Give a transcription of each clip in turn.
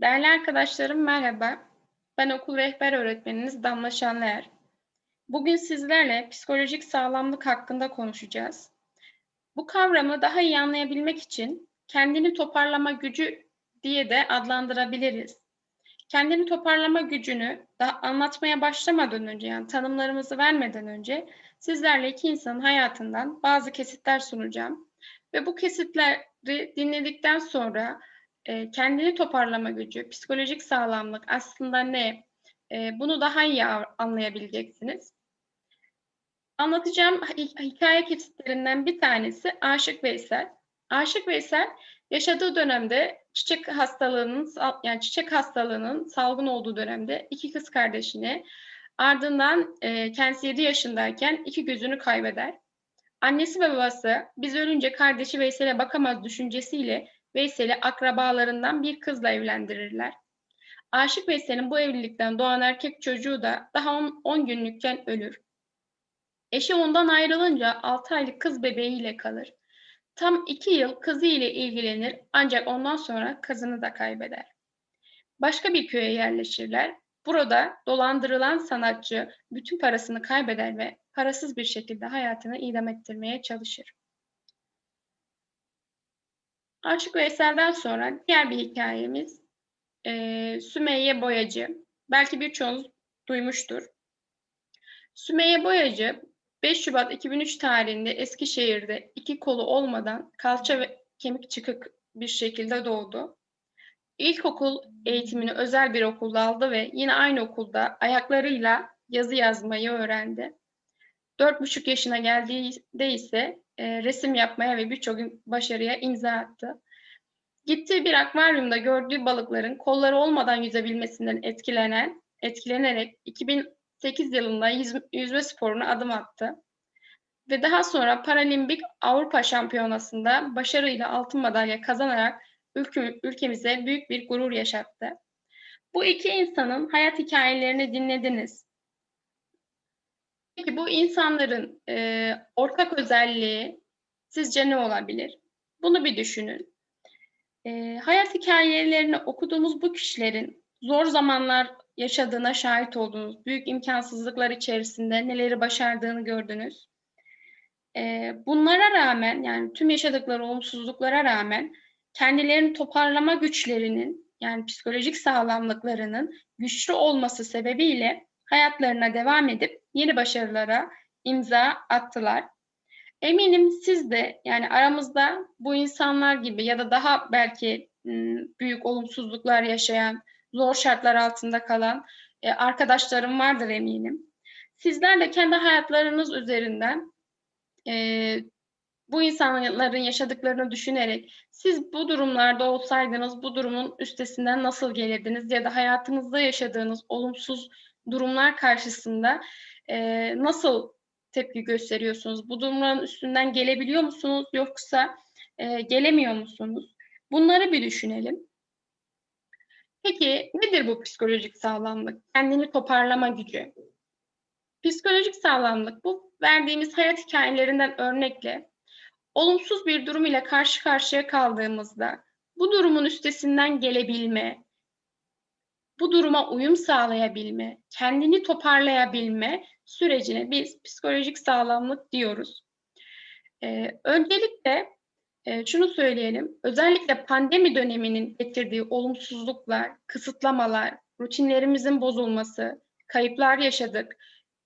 Değerli arkadaşlarım merhaba. Ben okul rehber öğretmeniniz Damla Şanlıer. Bugün sizlerle psikolojik sağlamlık hakkında konuşacağız. Bu kavramı daha iyi anlayabilmek için kendini toparlama gücü diye de adlandırabiliriz. Kendini toparlama gücünü daha anlatmaya başlamadan önce yani tanımlarımızı vermeden önce sizlerle iki insanın hayatından bazı kesitler sunacağım. Ve bu kesitleri dinledikten sonra e, kendini toparlama gücü, psikolojik sağlamlık aslında ne? E, bunu daha iyi anlayabileceksiniz. Anlatacağım hikaye kesitlerinden bir tanesi Aşık Veysel. Aşık Veysel yaşadığı dönemde çiçek hastalığının yani çiçek hastalığının salgın olduğu dönemde iki kız kardeşini ardından e, kendisi 7 yaşındayken iki gözünü kaybeder. Annesi ve babası biz ölünce kardeşi Veysel'e bakamaz düşüncesiyle Veysel'i akrabalarından bir kızla evlendirirler. Aşık Veysel'in bu evlilikten doğan erkek çocuğu da daha 10 günlükken ölür. Eşi ondan ayrılınca 6 aylık kız bebeğiyle kalır. Tam 2 yıl kızı ile ilgilenir ancak ondan sonra kızını da kaybeder. Başka bir köye yerleşirler. Burada dolandırılan sanatçı bütün parasını kaybeder ve parasız bir şekilde hayatını idam ettirmeye çalışır. Aşık Veysel'den sonra diğer bir hikayemiz e, Sümeyye Boyacı. Belki birçoğunuz duymuştur. Sümeyye Boyacı 5 Şubat 2003 tarihinde Eskişehir'de iki kolu olmadan kalça ve kemik çıkık bir şekilde doğdu. İlkokul eğitimini özel bir okulda aldı ve yine aynı okulda ayaklarıyla yazı yazmayı öğrendi. Dört buçuk yaşına geldiğinde ise e, resim yapmaya ve birçok başarıya imza attı. Gittiği bir akvaryumda gördüğü balıkların kolları olmadan yüzebilmesinden etkilenen, etkilenerek 2008 yılında yüzme, yüzme sporuna adım attı. Ve daha sonra Paralimpik Avrupa Şampiyonası'nda başarıyla altın madalya kazanarak ülke, ülkemize büyük bir gurur yaşattı. Bu iki insanın hayat hikayelerini dinlediniz. Peki bu insanların e, ortak özelliği sizce ne olabilir? Bunu bir düşünün. E, hayat hikayelerini okuduğumuz bu kişilerin zor zamanlar yaşadığına şahit olduğunuz, büyük imkansızlıklar içerisinde neleri başardığını gördünüz. E, bunlara rağmen yani tüm yaşadıkları olumsuzluklara rağmen kendilerini toparlama güçlerinin yani psikolojik sağlamlıklarının güçlü olması sebebiyle hayatlarına devam edip yeni başarılara imza attılar. Eminim siz de yani aramızda bu insanlar gibi ya da daha belki büyük olumsuzluklar yaşayan, zor şartlar altında kalan e, arkadaşlarım vardır eminim. Sizler de kendi hayatlarınız üzerinden e, bu insanların yaşadıklarını düşünerek siz bu durumlarda olsaydınız bu durumun üstesinden nasıl gelirdiniz ya da hayatınızda yaşadığınız olumsuz durumlar karşısında e, nasıl tepki gösteriyorsunuz? Bu durumların üstünden gelebiliyor musunuz yoksa e, gelemiyor musunuz? Bunları bir düşünelim. Peki nedir bu psikolojik sağlamlık? Kendini toparlama gücü. Psikolojik sağlamlık bu verdiğimiz hayat hikayelerinden örnekle olumsuz bir durum ile karşı karşıya kaldığımızda bu durumun üstesinden gelebilme, bu duruma uyum sağlayabilme, kendini toparlayabilme sürecine biz psikolojik sağlamlık diyoruz. Ee, öncelikle e, şunu söyleyelim, özellikle pandemi döneminin getirdiği olumsuzluklar, kısıtlamalar, rutinlerimizin bozulması, kayıplar yaşadık,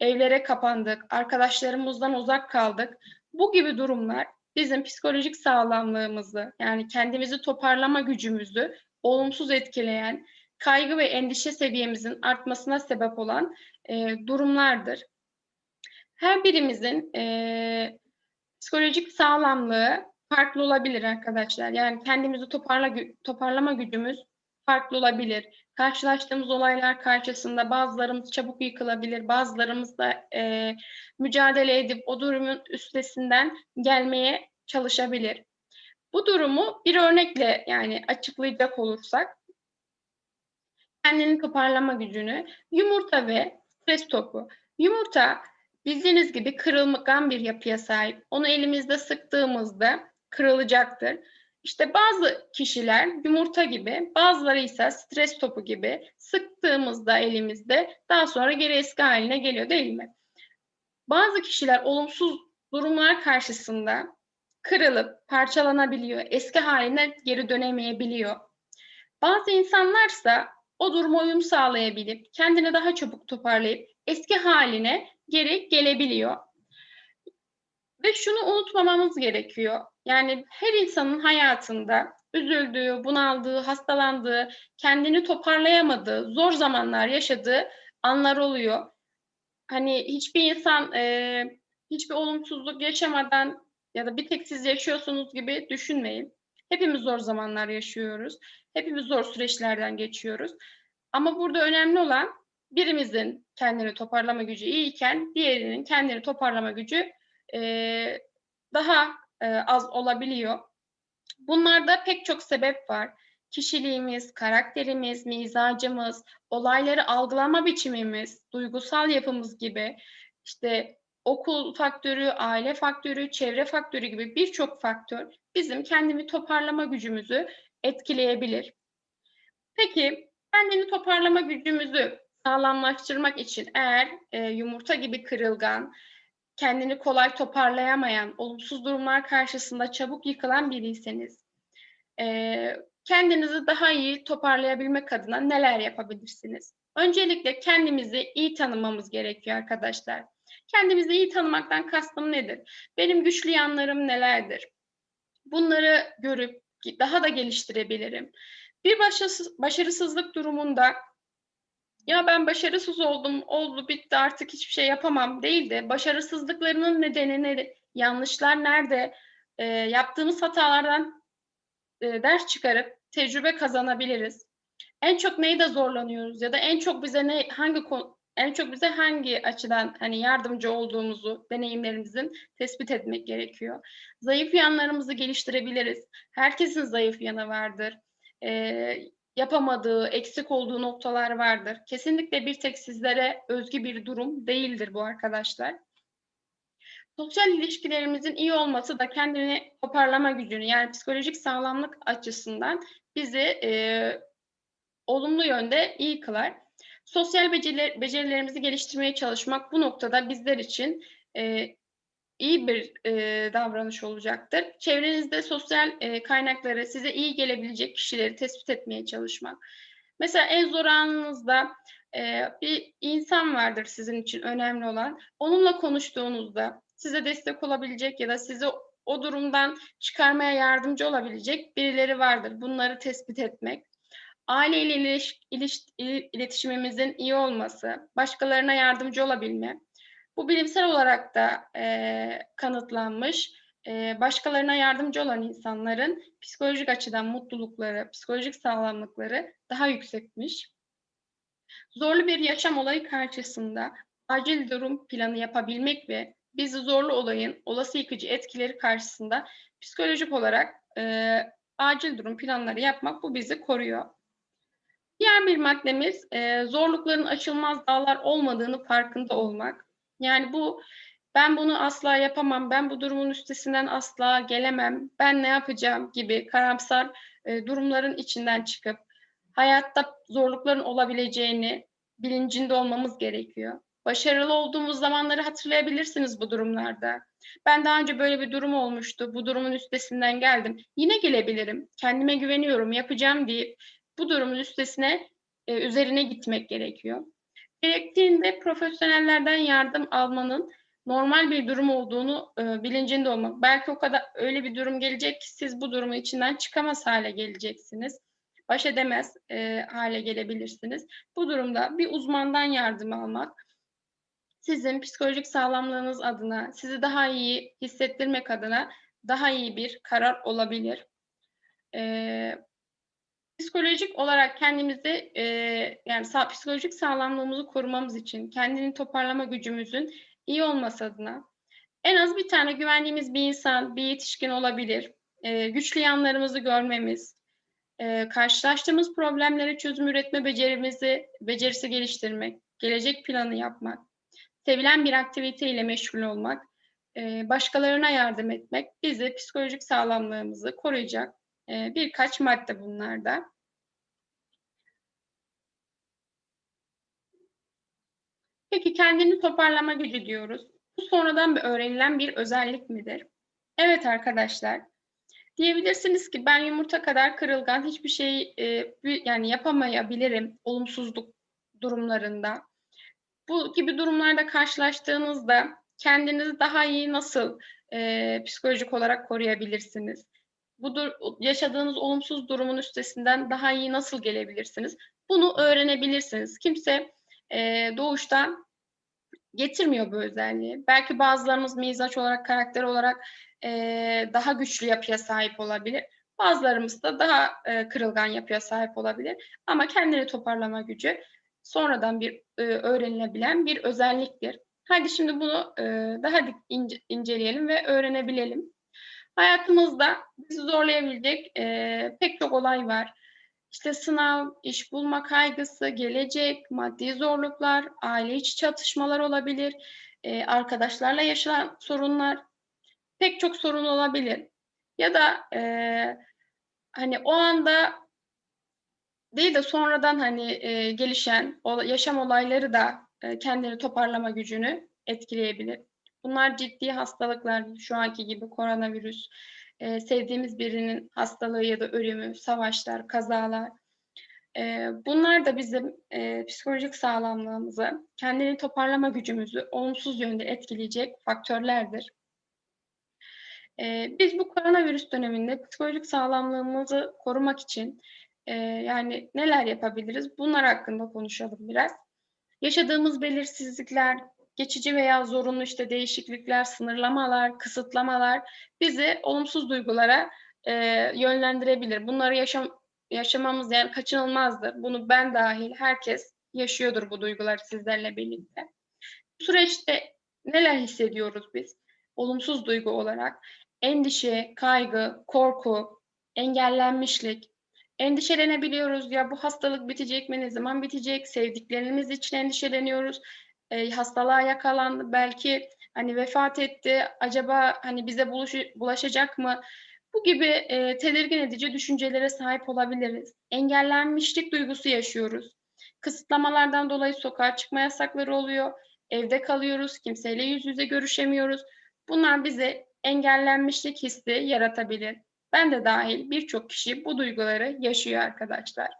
evlere kapandık, arkadaşlarımızdan uzak kaldık. Bu gibi durumlar bizim psikolojik sağlamlığımızı yani kendimizi toparlama gücümüzü olumsuz etkileyen, kaygı ve endişe seviyemizin artmasına sebep olan e, durumlardır. Her birimizin e, psikolojik sağlamlığı farklı olabilir arkadaşlar. Yani kendimizi toparla, toparlama gücümüz farklı olabilir. Karşılaştığımız olaylar karşısında bazılarımız çabuk yıkılabilir, bazılarımız da e, mücadele edip o durumun üstesinden gelmeye çalışabilir. Bu durumu bir örnekle yani açıklayacak olursak kendini toparlama gücünü yumurta ve stres topu. Yumurta bildiğiniz gibi kırılgan bir yapıya sahip. Onu elimizde sıktığımızda kırılacaktır. İşte bazı kişiler yumurta gibi, bazıları ise stres topu gibi sıktığımızda elimizde daha sonra geri eski haline geliyor değil mi? Bazı kişiler olumsuz durumlar karşısında kırılıp parçalanabiliyor, eski haline geri dönemeyebiliyor. Bazı insanlarsa o duruma uyum sağlayabilip kendini daha çabuk toparlayıp eski haline geri gelebiliyor. Ve şunu unutmamamız gerekiyor. Yani her insanın hayatında üzüldüğü, bunaldığı, hastalandığı, kendini toparlayamadığı, zor zamanlar yaşadığı anlar oluyor. Hani hiçbir insan e, hiçbir olumsuzluk yaşamadan ya da bir tek siz yaşıyorsunuz gibi düşünmeyin. Hepimiz zor zamanlar yaşıyoruz. Hepimiz zor süreçlerden geçiyoruz. Ama burada önemli olan birimizin kendini toparlama gücü iyiyken diğerinin kendini toparlama gücü e, daha e, az olabiliyor. Bunlarda pek çok sebep var. Kişiliğimiz, karakterimiz, mizacımız, olayları algılama biçimimiz, duygusal yapımız gibi işte okul faktörü, aile faktörü, çevre faktörü gibi birçok faktör bizim kendimi toparlama gücümüzü etkileyebilir. Peki kendini toparlama gücümüzü sağlamlaştırmak için eğer e, yumurta gibi kırılgan, kendini kolay toparlayamayan, olumsuz durumlar karşısında çabuk yıkılan biriyseniz, e, kendinizi daha iyi toparlayabilmek adına neler yapabilirsiniz? Öncelikle kendimizi iyi tanımamız gerekiyor arkadaşlar. Kendimizi iyi tanımaktan kastım nedir? Benim güçlü yanlarım nelerdir? Bunları görüp daha da geliştirebilirim. Bir başarısızlık durumunda ya ben başarısız oldum, oldu, bitti artık hiçbir şey yapamam değil de başarısızlıklarının nedeni ne, yanlışlar nerede, e, yaptığımız hatalardan e, ders çıkarıp tecrübe kazanabiliriz. En çok neyde zorlanıyoruz ya da en çok bize ne hangi en çok bize hangi açıdan hani yardımcı olduğumuzu, deneyimlerimizin tespit etmek gerekiyor. Zayıf yanlarımızı geliştirebiliriz. Herkesin zayıf yanı vardır. Ee, yapamadığı, eksik olduğu noktalar vardır. Kesinlikle bir tek sizlere özgü bir durum değildir bu arkadaşlar. Sosyal ilişkilerimizin iyi olması da kendini toparlama gücünü yani psikolojik sağlamlık açısından bizi e, olumlu yönde iyi kılar. Sosyal beceriler, becerilerimizi geliştirmeye çalışmak bu noktada bizler için e, iyi bir e, davranış olacaktır. Çevrenizde sosyal e, kaynakları size iyi gelebilecek kişileri tespit etmeye çalışmak. Mesela en zor anınızda e, bir insan vardır sizin için önemli olan. Onunla konuştuğunuzda size destek olabilecek ya da sizi o durumdan çıkarmaya yardımcı olabilecek birileri vardır. Bunları tespit etmek aileyle iliş, iliş, iletişimimizin iyi olması, başkalarına yardımcı olabilme. Bu bilimsel olarak da e, kanıtlanmış. E, başkalarına yardımcı olan insanların psikolojik açıdan mutlulukları, psikolojik sağlamlıkları daha yüksekmiş. Zorlu bir yaşam olayı karşısında acil durum planı yapabilmek ve bizi zorlu olayın olası yıkıcı etkileri karşısında psikolojik olarak e, acil durum planları yapmak bu bizi koruyor. Diğer bir maddemiz e, zorlukların aşılmaz dağlar olmadığını farkında olmak. Yani bu ben bunu asla yapamam, ben bu durumun üstesinden asla gelemem, ben ne yapacağım gibi karamsar e, durumların içinden çıkıp hayatta zorlukların olabileceğini bilincinde olmamız gerekiyor. Başarılı olduğumuz zamanları hatırlayabilirsiniz bu durumlarda. Ben daha önce böyle bir durum olmuştu, bu durumun üstesinden geldim. Yine gelebilirim, kendime güveniyorum, yapacağım deyip bu durumun üstesine e, üzerine gitmek gerekiyor. Gerektiğinde profesyonellerden yardım almanın normal bir durum olduğunu e, bilincinde olmak. Belki o kadar öyle bir durum gelecek ki siz bu durumun içinden çıkamaz hale geleceksiniz. Baş edemez e, hale gelebilirsiniz. Bu durumda bir uzmandan yardım almak sizin psikolojik sağlamlığınız adına, sizi daha iyi hissettirmek adına daha iyi bir karar olabilir. Ee, psikolojik olarak kendimizi e, yani sağ, psikolojik sağlamlığımızı korumamız için kendini toparlama gücümüzün iyi olması adına en az bir tane güvendiğimiz bir insan, bir yetişkin olabilir. E, güçlü yanlarımızı görmemiz, e, karşılaştığımız problemlere çözüm üretme becerimizi, becerisi geliştirmek, gelecek planı yapmak, sevilen bir aktivite ile meşgul olmak, e, başkalarına yardım etmek bizi psikolojik sağlamlığımızı koruyacak e, birkaç madde bunlar da. Peki kendini toparlama gücü diyoruz. Bu sonradan bir öğrenilen bir özellik midir? Evet arkadaşlar. Diyebilirsiniz ki ben yumurta kadar kırılgan hiçbir şey e, yani yapamayabilirim olumsuzluk durumlarında. Bu gibi durumlarda karşılaştığınızda kendinizi daha iyi nasıl e, psikolojik olarak koruyabilirsiniz? Bu yaşadığınız olumsuz durumun üstesinden daha iyi nasıl gelebilirsiniz? Bunu öğrenebilirsiniz. Kimse e, doğuştan getirmiyor bu özelliği. Belki bazılarımız mizaç olarak, karakter olarak e, daha güçlü yapıya sahip olabilir. Bazılarımız da daha e, kırılgan yapıya sahip olabilir. Ama kendini toparlama gücü sonradan bir e, öğrenilebilen bir özelliktir. Hadi şimdi bunu e, daha ince, inceleyelim ve öğrenebilelim. Hayatımızda bizi zorlayabilecek e, pek çok olay var. İşte sınav, iş bulma kaygısı, gelecek, maddi zorluklar, aile içi çatışmalar olabilir, e, arkadaşlarla yaşanan sorunlar, pek çok sorun olabilir. Ya da e, hani o anda değil de sonradan hani e, gelişen o, yaşam olayları da e, kendini toparlama gücünü etkileyebilir. Bunlar ciddi hastalıklar, şu anki gibi koronavirüs, e, sevdiğimiz birinin hastalığı ya da ölümü, savaşlar, kazalar. E, bunlar da bizim e, psikolojik sağlamlığımızı, kendini toparlama gücümüzü olumsuz yönde etkileyecek faktörlerdir. E, biz bu koronavirüs döneminde psikolojik sağlamlığımızı korumak için e, yani neler yapabiliriz? Bunlar hakkında konuşalım biraz. Yaşadığımız belirsizlikler, geçici veya zorunlu işte değişiklikler, sınırlamalar, kısıtlamalar bizi olumsuz duygulara e, yönlendirebilir. Bunları yaşam yaşamamız yani kaçınılmazdır. Bunu ben dahil herkes yaşıyordur bu duyguları sizlerle birlikte. Bu süreçte neler hissediyoruz biz? Olumsuz duygu olarak endişe, kaygı, korku, engellenmişlik, endişelenebiliyoruz. Ya bu hastalık bitecek mi? Ne zaman bitecek? Sevdiklerimiz için endişeleniyoruz e, hastalığa yakalandı, belki hani vefat etti, acaba hani bize buluş, bulaşacak mı? Bu gibi e, tedirgin edici düşüncelere sahip olabiliriz. Engellenmişlik duygusu yaşıyoruz. Kısıtlamalardan dolayı sokağa çıkma yasakları oluyor. Evde kalıyoruz, kimseyle yüz yüze görüşemiyoruz. Bunlar bize engellenmişlik hissi yaratabilir. Ben de dahil birçok kişi bu duyguları yaşıyor arkadaşlar.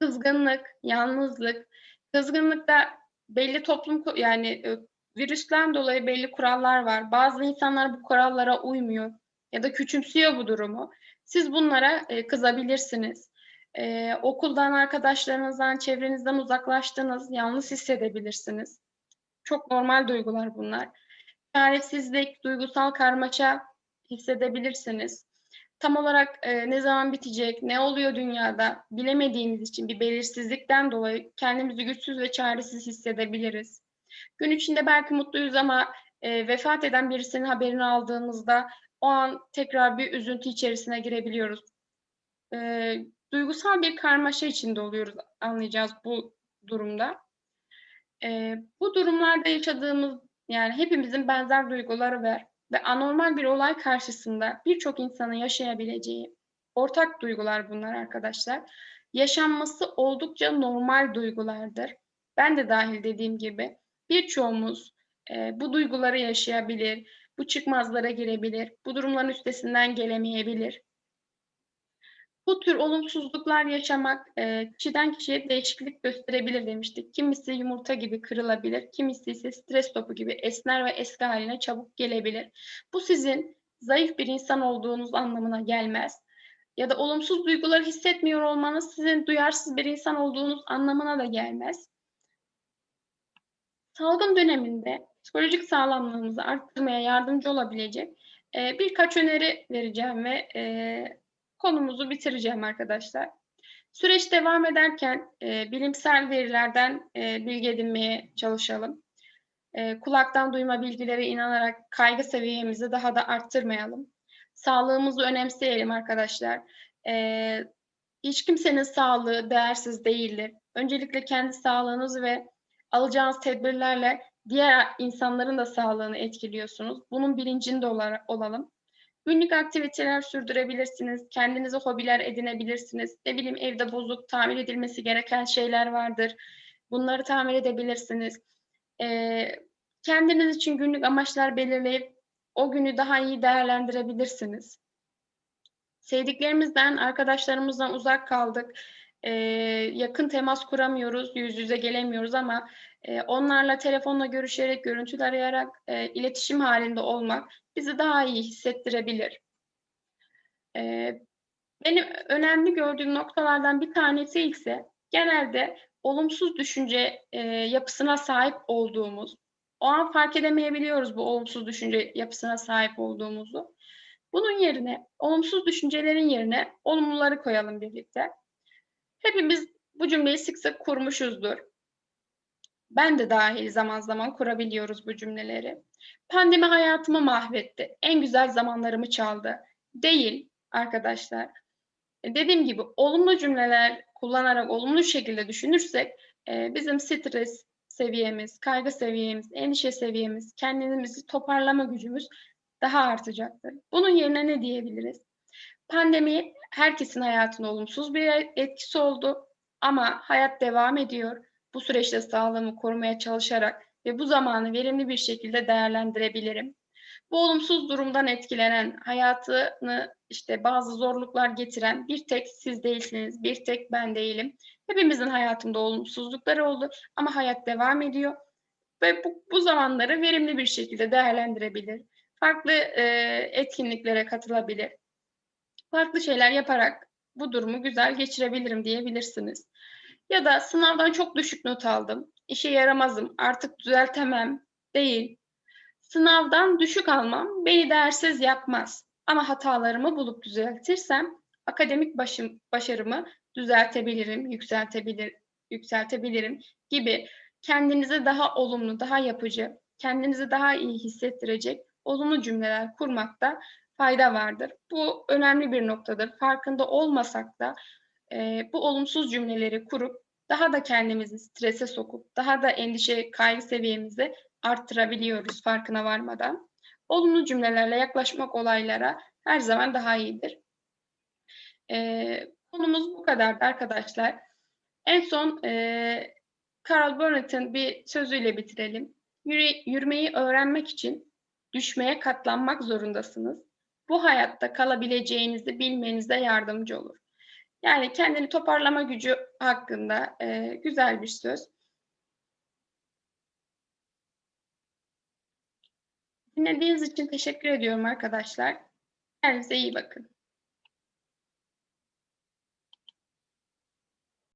Kızgınlık, yalnızlık. Kızgınlıkta belli toplum yani e, virüsten dolayı belli kurallar var. Bazı insanlar bu kurallara uymuyor ya da küçümsüyor bu durumu. Siz bunlara e, kızabilirsiniz. E, okuldan, arkadaşlarınızdan, çevrenizden uzaklaştınız, yalnız hissedebilirsiniz. Çok normal duygular bunlar. Çaresizlik, duygusal karmaşa hissedebilirsiniz. Tam olarak e, ne zaman bitecek, ne oluyor dünyada bilemediğimiz için bir belirsizlikten dolayı kendimizi güçsüz ve çaresiz hissedebiliriz. Gün içinde belki mutluyuz ama e, vefat eden birisinin haberini aldığımızda o an tekrar bir üzüntü içerisine girebiliyoruz. E, duygusal bir karmaşa içinde oluyoruz anlayacağız bu durumda. E, bu durumlarda yaşadığımız yani hepimizin benzer duyguları var ve anormal bir olay karşısında birçok insanın yaşayabileceği ortak duygular bunlar arkadaşlar. Yaşanması oldukça normal duygulardır. Ben de dahil dediğim gibi birçoğumuz e, bu duyguları yaşayabilir, bu çıkmazlara girebilir, bu durumların üstesinden gelemeyebilir. Bu tür olumsuzluklar yaşamak e, kişiden kişiye değişiklik gösterebilir demiştik. Kimisi yumurta gibi kırılabilir, kimisi ise stres topu gibi esner ve eski haline çabuk gelebilir. Bu sizin zayıf bir insan olduğunuz anlamına gelmez. Ya da olumsuz duyguları hissetmiyor olmanız sizin duyarsız bir insan olduğunuz anlamına da gelmez. Salgın döneminde psikolojik sağlamlığımızı arttırmaya yardımcı olabilecek e, birkaç öneri vereceğim ve e, konumuzu bitireceğim arkadaşlar. Süreç devam ederken e, bilimsel verilerden e, bilgi edinmeye çalışalım. E, kulaktan duyma bilgilere inanarak kaygı seviyemizi daha da arttırmayalım. Sağlığımızı önemseyelim arkadaşlar. E, hiç kimsenin sağlığı değersiz değildir. Öncelikle kendi sağlığınız ve alacağınız tedbirlerle diğer insanların da sağlığını etkiliyorsunuz. Bunun bilincinde olalım. Günlük aktiviteler sürdürebilirsiniz. Kendinize hobiler edinebilirsiniz. Ne bileyim evde bozuk, tamir edilmesi gereken şeyler vardır. Bunları tamir edebilirsiniz. Ee, kendiniz için günlük amaçlar belirleyip o günü daha iyi değerlendirebilirsiniz. Sevdiklerimizden, arkadaşlarımızdan uzak kaldık. Ee, yakın temas kuramıyoruz, yüz yüze gelemiyoruz ama e, onlarla telefonla görüşerek, görüntülü arayarak e, iletişim halinde olmak bizi daha iyi hissettirebilir. Ee, benim önemli gördüğüm noktalardan bir tanesi ise genelde olumsuz düşünce e, yapısına sahip olduğumuz, o an fark edemeyebiliyoruz bu olumsuz düşünce yapısına sahip olduğumuzu. Bunun yerine, olumsuz düşüncelerin yerine olumluları koyalım birlikte. Hepimiz bu cümleyi sık sık kurmuşuzdur. Ben de dahil zaman zaman kurabiliyoruz bu cümleleri. Pandemi hayatımı mahvetti. En güzel zamanlarımı çaldı. Değil arkadaşlar. E, dediğim gibi olumlu cümleler kullanarak olumlu şekilde düşünürsek e, bizim stres seviyemiz, kaygı seviyemiz, endişe seviyemiz, kendimizi toparlama gücümüz daha artacaktır. Bunun yerine ne diyebiliriz? Pandemi herkesin hayatına olumsuz bir etkisi oldu ama hayat devam ediyor. Bu süreçte sağlığımı korumaya çalışarak ve bu zamanı verimli bir şekilde değerlendirebilirim. Bu olumsuz durumdan etkilenen, hayatını işte bazı zorluklar getiren bir tek siz değilsiniz, bir tek ben değilim. Hepimizin hayatında olumsuzlukları oldu ama hayat devam ediyor ve bu, bu zamanları verimli bir şekilde değerlendirebilir. Farklı e, etkinliklere katılabilir. Farklı şeyler yaparak bu durumu güzel geçirebilirim diyebilirsiniz. Ya da sınavdan çok düşük not aldım, işe yaramazım, artık düzeltemem değil. Sınavdan düşük almam beni değersiz yapmaz. Ama hatalarımı bulup düzeltirsem akademik başım, başarımı düzeltebilirim, yükseltebilir, yükseltebilirim gibi kendinize daha olumlu, daha yapıcı, kendinizi daha iyi hissettirecek olumlu cümleler kurmakta fayda vardır. Bu önemli bir noktadır. Farkında olmasak da e, bu olumsuz cümleleri kurup daha da kendimizi strese sokup daha da endişe, kaygı seviyemizi arttırabiliyoruz farkına varmadan. Olumlu cümlelerle yaklaşmak olaylara her zaman daha iyidir. E, konumuz bu kadardı arkadaşlar. En son e, Carl Burnett'in bir sözüyle bitirelim. Yürü, yürümeyi öğrenmek için düşmeye katlanmak zorundasınız. Bu hayatta kalabileceğinizi bilmenize yardımcı olur. Yani kendini toparlama gücü hakkında e, güzel bir söz. Dinlediğiniz için teşekkür ediyorum arkadaşlar. Kendinize iyi bakın.